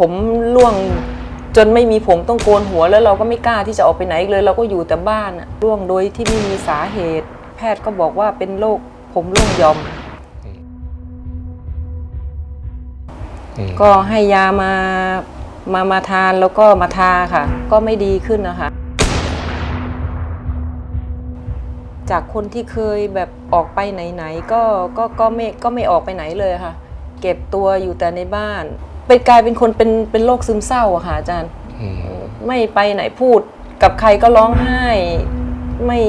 ผมร่วงจนไม่มีผมต้องโกนหัวแล้วเราก็ไม่กล้าที่จะออกไปไหนอีกเลย เราก็อยู่แต่บ้านอะร่วงโดยที่ไม่มีสาเหตุ แพทย์ก็บอกว่าเป็นโรคผมร่วงหยอม ก็ให้ยามามามาทานแล้วก็มาทาค่ะ ก็ไม่ดีขึ้นนะคะ จากคนที่เคยแบบออกไปไหนๆก็ก็ก็ไม่ก็ไม่ออกไปไหนเลยค่ะ เก็บตัวอยู่แต่ในบ้าน เป็นกลายเป็นคนเป็นเป็นโรคซึมเศร้าอะค่ะอาจารย์ อืมไม่ไปไหนพูดกับใครก็ร้องไห้ ไม่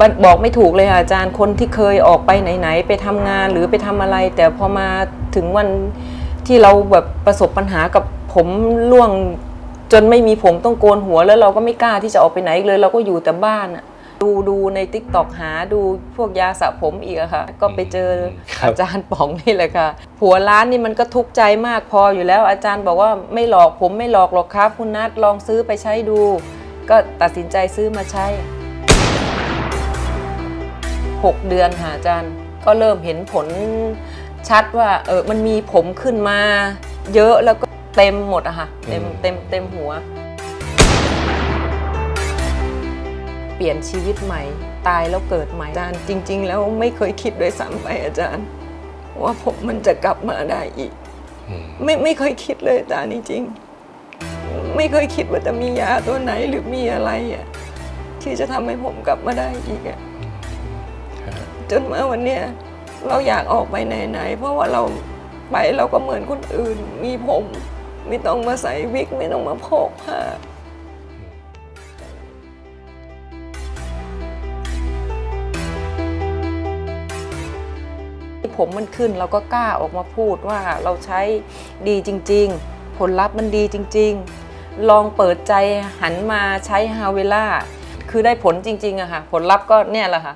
บบอกไม่ถูกเลยค่ะอาจารย์คนที่เคยออกไปไหนๆไปทำงานหรือไปทำอะไร แต่พอมาถึงวันที่เราแบบประสบปัญหากับผมร่วง จนไม่มีผมต้องโกนหัวแล้วเราก็ไม่กล้าที่จะออกไปไหนอีกเลย เราก็อยู่แต่บ้านอะ ดูดูในติ๊กต็อกหาดูพวกยาสระผมอีกอะค่ะ ก็ไปเจอครับ อาจารย์ป๋องนี่แหละค่ะหัวร้านนี่มันก็ทุกข์ใจมากพออยู่แล้ว อาจารย์บอกว่าไม่หลอกผมไม่หลอกหรอกครับ คุณนัทลองซื้อไปใช้ดู ก็ตัดสินใจซื้อมาใช้ 6 เดือนค่ะอาจารย์ ก็เริ่มเห็นผลชัดว่าเออมันมีผมขึ้นมา เยอะแล้วก็เต็มหมดอะค่ะเต็มอืม เต็มเต็มหัว ปลี่ยนชีวิตใหม่ ตายแล้วเกิดใหม่อาจารย์จริง ๆ แล้วไม่เคยคิดด้วยซ้ำไปอาจารย์ ว่าผมมันจะกลับมาได้อีกอืมไม่ไม่เคยคิดเลยอาจารย์จริงๆไม่เคยคิดว่าจะมียาตัวไหนหรือมีอะไรอะที่จะทำให้ผมกลับมาได้อีกอะครับจนมาวันเนี้ยเราอยากออกไปไหนๆเพราะว่าเราไปเราก็เหมือนคนอื่น มีผม ไม่ต้องมาใส่วิก ไม่ต้องมาโพกผ้า ผมมันขึ้น เราก็กล้าออกมาพูดว่าเราใช้ดีจริง ๆ ผลลัพธ์มันดีจริง ๆ ลองเปิดใจหันมาใช้ฮาเวล่าคือได้ผลจริงๆอะค่ะ ผลลัพธ์ก็เนี่ยแหละค่ะ